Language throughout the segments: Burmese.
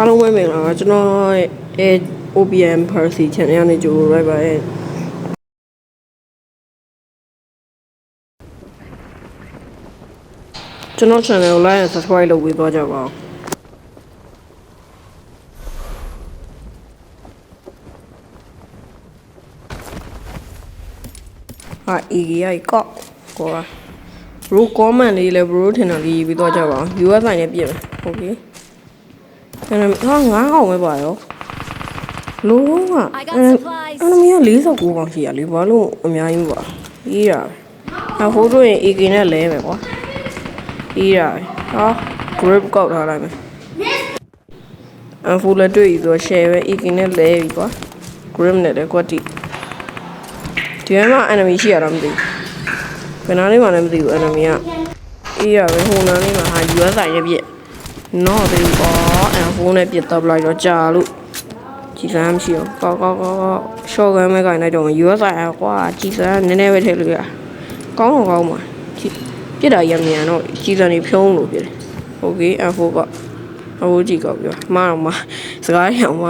အားလုံးပဲမင်္ဂလာပါကျွန်တော်ရဲ့ OBM Percy channel နဲ့ကြိုရိုက်ပါရဲ့ကျွန်တော် channel ကို like and subscribe လုပ်ပေးသွားကြပါဦးဟာ EG ရိုက်ကော့ကော bro comment လေးလည်း bro ထင်တာလေးရေးပြီးသွားကြပါဦး US ဆိုင်နဲ့ပြည့်မယ် okay အဲ့ဒါဟာငါးကောင်ပဲပါရောလုံးဝ I got အဲ့ supplies. အဲ့မီးက49ကောင်ရှိရလေဘာလို့အများကြီးမပါအေးရပဲအဖိုးတို့ရင် AK နဲ့လဲမယ်ကွာအေးရပဲဟာ grip ကောက်ထားလိုက်မယ်အဖိုးလည်းတွေ့ပြီဆိုတော့ share ပဲ AK နဲ့လဲပြီကွာ grip နဲ့လည်းကွက်တိဒီမှာ enemy ရှိရတာမသိဘူးဘယ်နားလေးမှလည်းမသိဘူး enemy ကအေးရပဲဟိုနားလေးမှာဟာ US ဆိုင်ရဲ့ပြည့်နော်သေးဘူး ကွာအဖိုးနဲ့ပြစ်တော့လိုက်တော့ကြာလို့ ကြည်စမ်းမရှိအောင်ကောက်ကောက်ကောက်ကောက်ရှော့ကမ်းမဲ့ကိုင်းလိုက်တော့ US ဆိုင်ကွာကြည်စမ်းနည်းနည်းပဲထည့်လို့ရကောင်းတော့ကောင်းပါကြည်ပြစ်တာရမြန်တော့ကြည်စမ်းနေဖြုံးလို့ပြစ်တယ်โอเคအဖိုးကအဖိုးကြည့်ကောက်ပြောမအောင်မစကားရောင်မ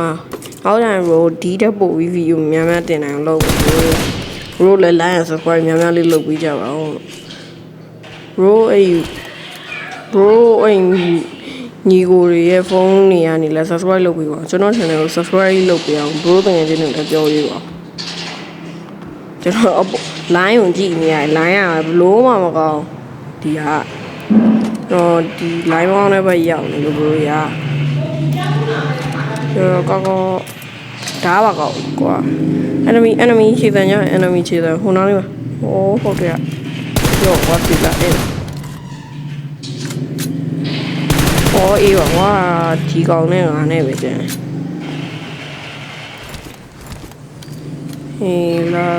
အောက်တိုင်းရိုဒီတက်ပို့ပြီးဗီဒီယိုများများတင်နိုင်အောင်လုပ်လို့ရိုလည်း like and subscribe များများလေးလုပ်ပေးကြပါဦးရိုအဲ့ bro အဲ့ ညီကိုတွေရဲ့ဖုန်းတွေကနေလည်း subscribe လုပ်ပေးပါကျွန်တော် channel ကို subscribe လုပ်ပေးအောင် bro တကယ်ချင်းတွေလည်းပြောရေးပါကျွန်တော်အပေါ် line ကိုကြည့်နေရတယ် line ကဘလို့မှမကောင်းဒီကတော့ဒီ line ပေါင်းလည်းပဲရောက်နေလို့ bro ရကျွန်တော်ကောက်ကောက်ဓားပါကောက်ကွာ enemy enemy ခြေတန်းည enemy ခြေတန်းဟိုနားလေးပါဟိုးဟုတ်တယ်ရောဝတ်ပြီ လားအဲ့ဟောအေးပါကွာဒီကောင်နဲ့ငါနဲ့ပဲကျန်ဟေးလာ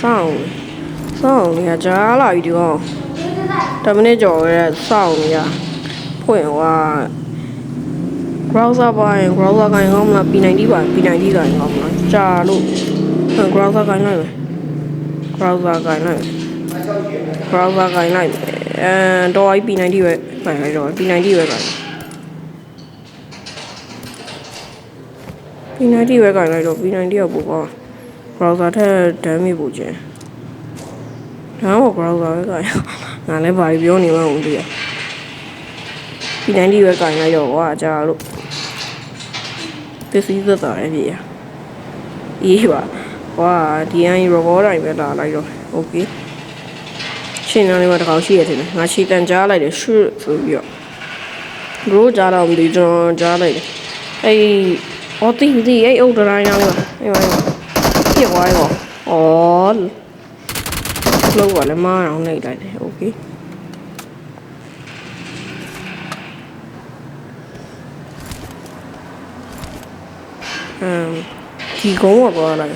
ဆောင်းဆောင်းနေကြားလာပြီဒီကောင်တမနစ်ကျော်ရဲဆောင်းနေရဖွင့်ဟွာ browser ပိုင်း browser ကိုင်းကောင်းမလား P90 ပါ P90 ကိုင်းကောင်းမလားကြာလို့ browser ကိုင်းလိုက်မယ် browser ကိုင်းလိုက်မယ် browser ကိုင်းလိုက်မယ်အဲတော့ P90 ပဲခိုင်းလိုက်တော့ P90 ပဲကို P90 ပဲကင်လိုက်တော့ P90 ကပိုကောင်း browser ထက် damage ပိုကျန်ဒါမှမဟုတ် browser ပဲကင်ငါလည်းဘာပြောနေမှမသိရ P90 ပဲကင်လိုက်တော့ကွာကြာလို့ပစ္စည်းသက်သာရဲ့ပြေရအေးပါကွာဒီအရင် robot တိုင်းပဲလာလိုက်တော့ okay ရှင်းနေလေးမှာတစ်ခေါက်ရှိရတယ်ငါခြေတန်ကြားလိုက်တယ်ရှုဆိုပြီးတော့ bro ကြားတော့မသိကျွန်တော်ကြားလိုက်တယ်အဲ့ ô tí gì ấy 어떻게 근데 얘 욕을 하냐 이거 이거 이거 이거 이거 어 lâu quá là ma nào này lại ok. À, thì có một bờ này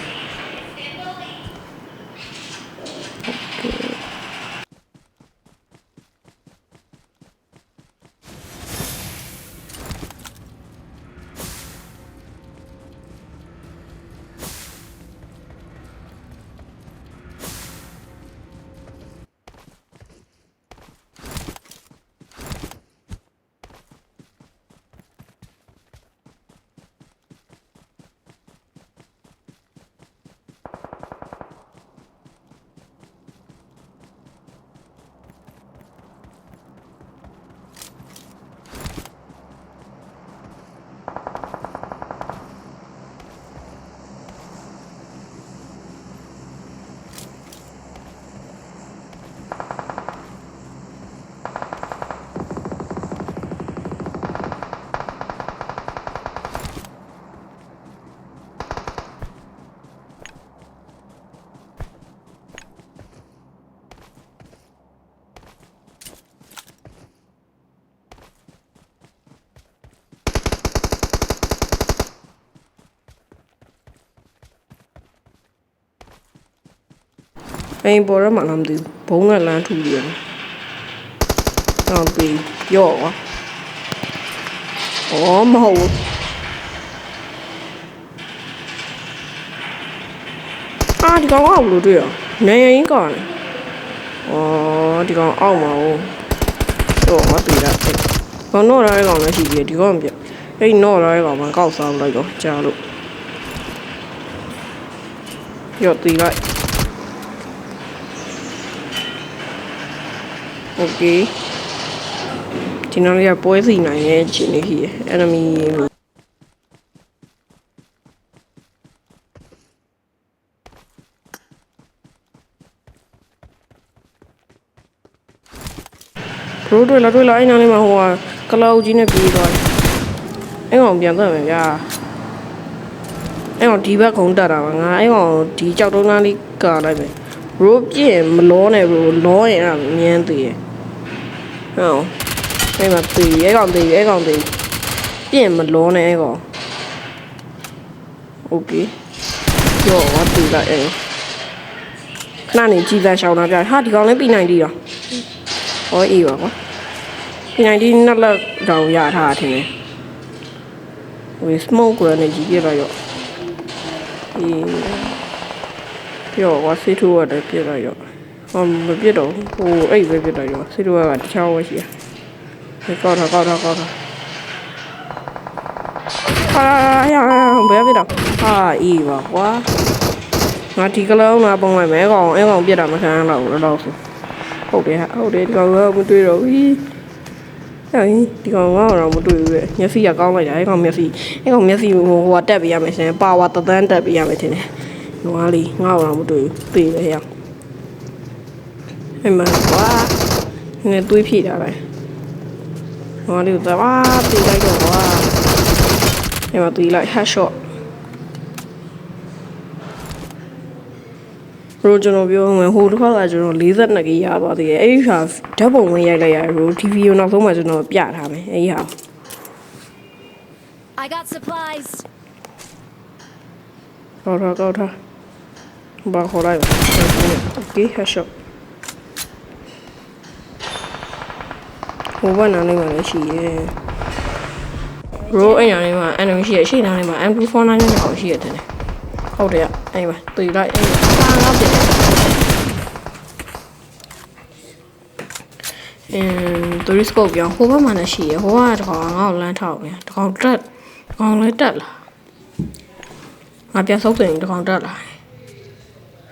အိမ်ပေါ်ရမှာလားမသိဘူးဘုံကလမ်းထူတယ်တော့ပြီးရော့ကွာအော်မဟုတ်ဘူးအာဒီကောင်ကဘလို့တွေ့ရနေရင်ကောင်လေအော်ဒီကောင်အောက်မှာဟုတ်တော့ငါတွေ့တာဘာလို့လာတဲ့ကောင်လဲရှိသေးတယ်ဒီကောင်မပြအဲ့နော်လာတဲ့ကောင်မှကောက်စားလိုက်တော့ကြားလို့ရော့တီလိုက် โอเคဒီနောက်လေးကပွဲစီနိုင်ရဲ့ခြေနေကြီး enemy ဘရိုးတွေ့လာတွေ့လာအဲ့နားလေးမှာဟိုကကလောက်ကြီးနဲ့ပြေးသွားတယ်အဲ့ကောင်ပြန်သက်မယ်ဗျာအဲ့ကောင်ဒီဘက်ခုံတက်တာပါငါအဲ့ကောင်ဒီကြောက်တုံးသားလေးကာလိုက်မယ်ဘရိုးပြည့်ရင်မလောနဲ့ဘရိုးလောရင်အဲ့မြန်းသေးရဲ့ ဟုတ်အဲ့မှာသေးအဲ့ကောင်သေးအဲ့ကောင်သေးပြည့်ရင်မလောနဲ့အဲ့ကောင်โอเคကြောဝတ်တူလိုက်အဲ့ခဏနေကြည်တန်းရှောင်းတာပြဟာဒီကောင်လည်းပြီးနိုင်သေးတော့ ဟောအေးပါကွာဒီနိုင်ဒီနှစ်လက်တောင်ရထားတယ်ထင်တယ်ဝေ smoke ကိုလည်းကြီးပြလိုက်ရောအေးပြောကွာဆေးထိုးရတယ်ပြလိုက်ရော ဟောမပြတော့ဟိုအဲ့ပဲပြလိုက်ရောဆေးထိုးကတခြားဝဲရှိရဒီကောက်တာကောက်တာကောက်တာအာရဘယ်ပြတော့ဟာအေးပါကွာငါဒီကလုံးလာပုံလိုက်မယ်ကောင်အဲကောင်ပြတ်တာမခံရတော့ဘူးတော့ဆိုဟုတ်တယ်ဟာဟုတ်တယ်ဒီကောင်ကမတွေ့တော့ဘူးဟဲ့ဒီကောင်ကတော့မတွေ့ဘူးလေမျက်စိကကောင်းလိုက်တာအဲကောင်မျက်စိအဲကောင်မျက်စိဟိုဟိုကတက်ပေးရမယ်ရှင်ပါဝါတသန်းတက်ပေးရမယ်ထင်တယ်နွားလေးငါ့ကတော့မတွေ့ဘူးပေးတယ်ဟဲ့ အဲ့မှာကွာငါတွေးဖြည့်တာပဲဟောလေးကိုသွားပြေးလိုက်တော့ကွာအဲ့မှာတွေးလိုက် headshot ရိုးကျွန်တော်ပြောဝင်ဟိုတစ်ခါကကျွန်တော်42ကြီးရသွားသေးတယ်အဲ့ဒီဟာဓာတ်ပုံဝင်ရိုက်လိုက်ရတယ်ရိုးဒီဗီဒီယိုနောက်ဆုံးမှာကျွန်တော်ပြထားမယ်အဲ့ဒီဟာ I got supplies ကောက်ထားကောက်ထားဘာခေါ်လိုက်ပါ Okay headshot ဟိုဘက်နားလေးမှာလည်းရှိရဲရိုအဲ့နားလေးမှာ enemy ရှိရရှိနားလေးမှာ M249 နဲ့တော့ရှိရတယ်ဟုတ်တယ်အဲ့မှာတွေ့လိုက်အဲ့မှာငါပြင်တယ်အင်းတူရစ်စကုပ်ပြောင်းဟိုဘက်မှာလည်းရှိရဟိုကတကောင်ငါ့ကိုလမ်းထောက်ပြန်တကောင်တက်တကောင်လည်းတက်လာငါပြန်ဆုပ်တယ်တကောင်တက်လာ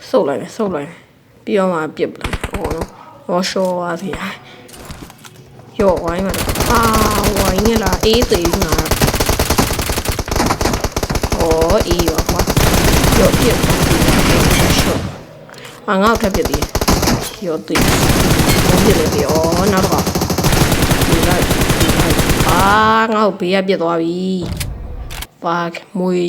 ဆုပ်လိုက်မယ်ဆုပ်လိုက်မယ်ပြီးတော့မှပြစ်ပလိုက်ဟောနော်ဟောရှောပါစီ ရော့ဝိုင်းမှာအာဝိုင်းနေလားအေးသေးငါဟောအေးရောကွာရော့ပြစ်ရှော့အာငါ့ကိုထပ်ပြစ်သေးရော့သေးဘောပြစ်လေပြီးဩနောက်တော့ဒီလိုက်ဒီလိုက်အာငါ့ကိုဘေးကပြစ်သွားပြီပါမွေ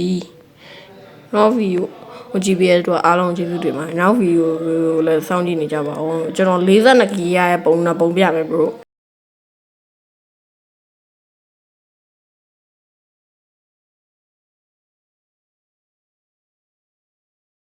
နောက်ဗီဒီယိုဟို GPS တို့အားလုံးကျေးဇူးတင်ပါတယ်နောက်ဗီဒီယိုကိုလည်းစောင့်ကြည့်နေကြပါဦးကျွန်တော်42ကီးရရဲ့ပုံနဲ့ပုံပြမယ် bro